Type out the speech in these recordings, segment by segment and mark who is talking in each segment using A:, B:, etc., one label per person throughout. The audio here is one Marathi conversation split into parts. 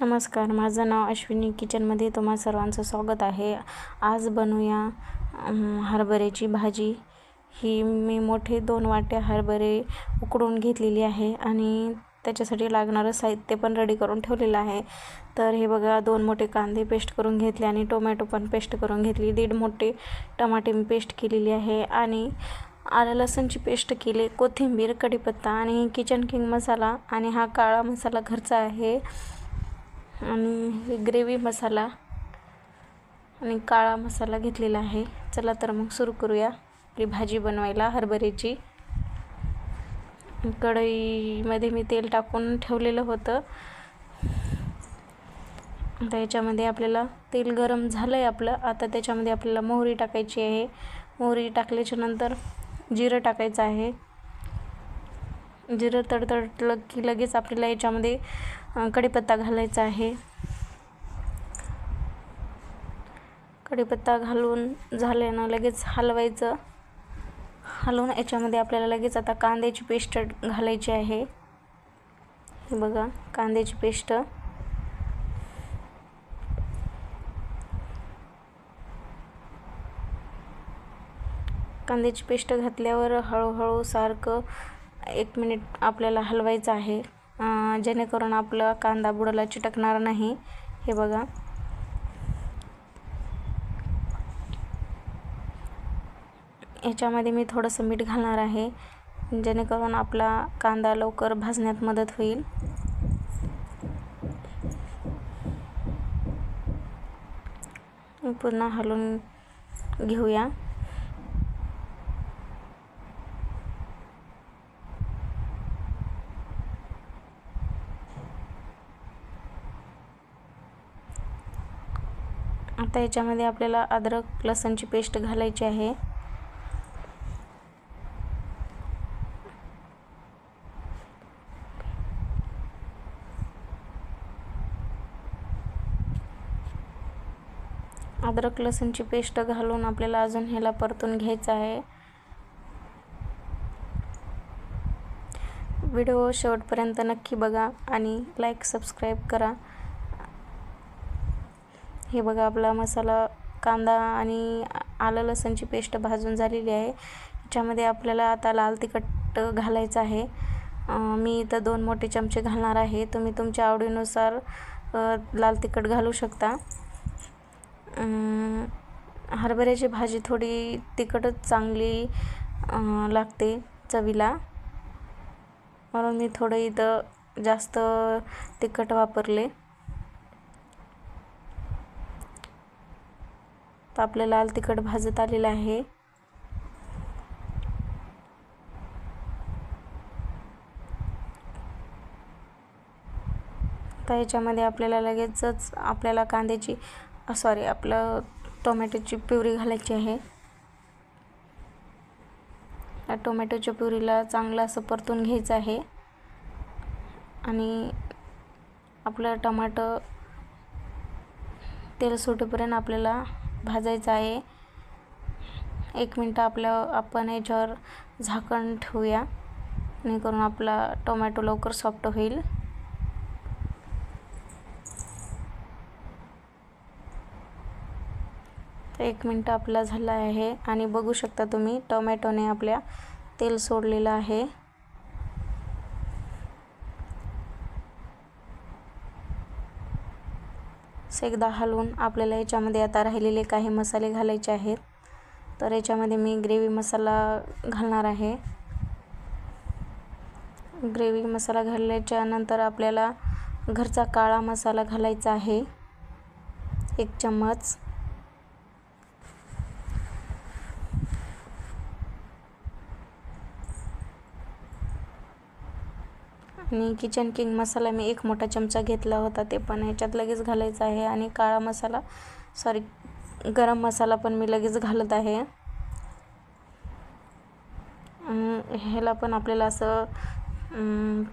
A: नमस्कार माझं नाव अश्विनी. किचनमध्ये तुम्हा सर्वांचं स्वागत आहे. आज बनवूया हरभऱ्याची भाजी. ही मी मोठे दोन वाट्या हरभरे उकडून घेतलेली आहे आणि त्याच्यासाठी लागणारं साहित्य पण रेडी करून ठेवलेलं आहे. तर हे बघा दोन मोठे कांदे पेस्ट करून घेतले आणि टोमॅटो पण पेस्ट करून घेतली. दीड मोठे टमाटे मी पेस्ट केलेली आहे आणि आलं लसूणची पेस्ट केली कोथिंबीर कढीपत्ता आणि किचन किंग मसाला. आणि हा काळा मसाला घरचा आहे. आणि ग्रेव्ही मसाला आणि काळा मसाला घेतलेला आहे. चला तर मग सुरू करूया आपली भाजी बनवायला हरभऱ्याची. कढईमध्ये मी तेल टाकून ठेवलेलं होतं. आता याच्यामध्ये आपल्याला तेल गरम झालं आहे आपलं. आता त्याच्यामध्ये आपल्याला मोहरी टाकायची आहे. मोहरी टाकल्याच्यानंतर जिरं टाकायचं आहे. जिरं तडतडलं की लगेच आपल्याला याच्यामध्ये कढीपत्ता घालायचा आहे. कढीपत्ता घालून झाल्यानं लगेच हलवायचं. हलवून याच्यामध्ये आपल्याला लगेच आता कांद्याची पेस्ट घालायची आहे. हे बघा कांद्याची पेस्ट. कांद्याची पेस्ट घातल्यावर हळूहळू सारखं एक मिनिट आपल्याला हलवायचं आहे. जेणेकरून आपला कांदा बुडाला चिटकणार नाही. हे बघा. याच्यामध्ये मी थोडंसं मीठ घालणार आहे. जेणेकरून आपला कांदा लवकर भाजण्यात मदत होईल. पुन्हा हलवून घेऊया. आता याच्यामध्ये आपल्याला अद्रक लसणची पेस्ट घालायची आहे. अद्रक लसणची पेस्ट घालून आपल्याला अजून ह्याला परतून घ्यायचं आहे. व्हिडिओ शेवटपर्यंत नक्की बघा आणि लाईक सबस्क्राईब करा. हे बघा आपला मसाला कांदा आणि आलं लसणची पेस्ट भाजून झालेली आहे. याच्यामध्ये आपल्याला आता लाल तिखट घालायचं आहे. मी इथं दोन मोठे चमचे घालणार आहे. तुम्ही तुमच्या आवडीनुसार लाल तिखट घालू शकता. हरभऱ्याची भाजी थोडी तिखटच चांगली लागते चवीला. म्हणून मी थोडं इथं जास्त तिखट वापरले. तर आपलं लाल तिखट भाजत आलेलं आहे. तर याच्यामध्ये आपल्याला लगेचच आपल्याला कांद्याची सॉरी आपलं टोमॅटोची प्युरी घालायची आहे. या टोमॅटोच्या प्युरीला चांगलं असं परतून घ्यायचं आहे. आणि आपलं टमाटर तेल सुटेपर्यंत आपल्याला भाजायचं आहे. एक मिनटं आपल्या आपण याच्यावर झाकण ठेवूया. जेणेकरून आपला टोमॅटो लवकर सॉफ्ट होईल. एक मिनटं आपला झाला आहे. आणि बघू शकता तुम्ही टोमॅटोने आपल्या तेल सोडलेलं आहे. एकदा हलवून आपल्याला याच्यामध्ये आता राहिलेले काही मसाले घालायचे आहेत. तर याच्यामध्ये मी ग्रेव्ही मसाला घालणार आहे. ग्रेव्ही मसाला घालल्याच्या नंतर आपल्याला घरचा काळा मसाला घालायचा आहे. एक चम्मच. आणि किचन किंग मसाला मी एक मोठा चमचा घेतला होता ते पण ह्याच्यात लगेच घालायचं आहे. आणि काळा मसाला सॉरी गरम मसाला पण मी लगेच घालत आहे. ह्याला पण आपल्याला असं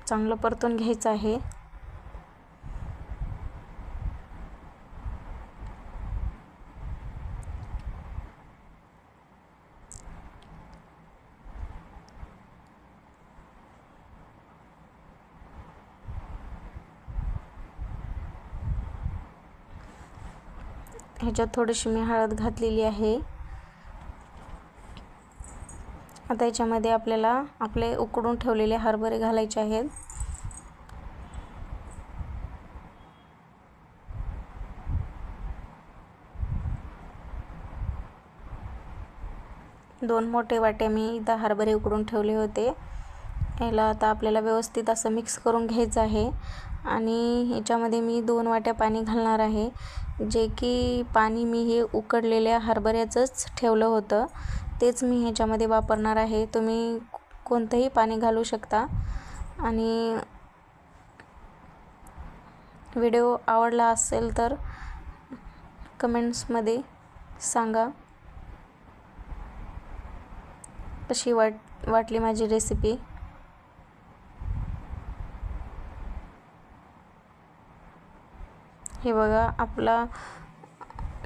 A: चांगलं परतून घ्यायचं आहे. ह्याच्यात थोडीशी मी हळद घातलेली आहे. आता याच्यामध्ये आपल्याला आपले उकडून ठेवलेले हरभरे घालायचे आहेत. दोन मोठे वाटे मी इथं हरभरे उकडून ठेवले होते. याला आता आपल्याला व्यवस्थित असं मिक्स करून घ्यायचं आहे. आणि ह्याच्यामध्ये मी दोन वाट्या पाणी घालणार आहे. जे की पाणी मी हे उकडलेल्या हरभऱ्याचंच ठेवलं होतं. तेच मी ह्याच्यामध्ये वापरणार आहे. तुम्ही कोणतंही पाणी घालू शकता. आणि व्हिडिओ आवडला असेल तर कमेंट्समध्ये सांगा. कशी वाट वाटली माझी रेसिपी हे बघा आपला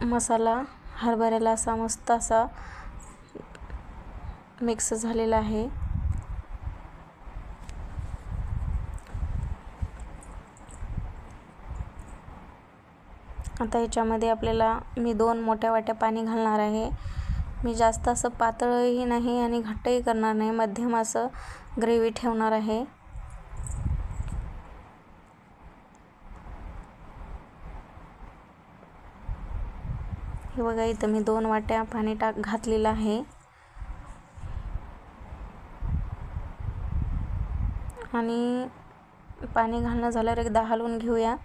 A: मसाला हरभऱ्याला असा मस्त असा मिक्स झालेला आहे. आता ह्याच्यामध्ये आपल्याला मी दोन मोठ्या वाट्या पाणी घालणार आहे. मी जास्त असं पातळही नाही आणि घट्टही करणार नाही. मध्यम असं ग्रेव्ही ठेवणार आहे. हे बघा इथं मी दोन वाट्या पाणी टाक घातलेलं आहे. आणि पाणी घालणं झाल्यावर एकदा हलवून घेऊया.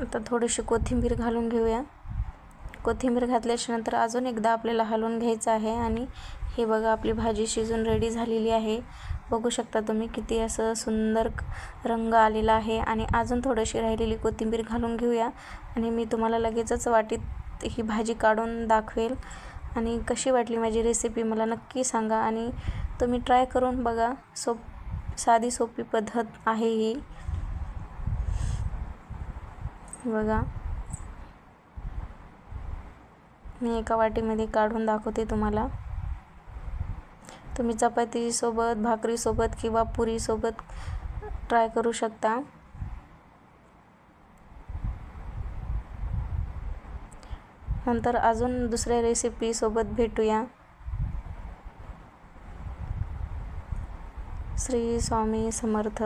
A: आता थोडीशी कोथिंबीर घालून घेऊया. कोथिंबीर घातल्याच्या नंतर अजून एकदा आपल्याला हलवून घ्यायचं आहे. आणि हे बघा आपली भाजी शिजून रेडी झालेली आहे. बघू शकता तुम्ही किती असं सुंदर रंग आलेला आहे. आणि अजून थोडीशी राहिलेली कोथिंबीर घालून घेऊया. आणि मी तुम्हाला लगेचच वाटीत ही भाजी काढून दाखवेल. आणि कशी वाटली माझी रेसिपी मला नक्की सांगा. आणि तुम्ही ट्राय करून बघा. सोप साधी सोपी पद्धत आहे ही. बघा. मी एका वाटीमध्ये काढून दाखवते तुम्हाला. तुम्ही चपातीसोबत भाकरीसोबत किंवा पुरीसोबत ट्राय करू शकता. नंतर अजून दुसऱ्या रेसिपीसोबत भेटूया. श्री स्वामी समर्थ.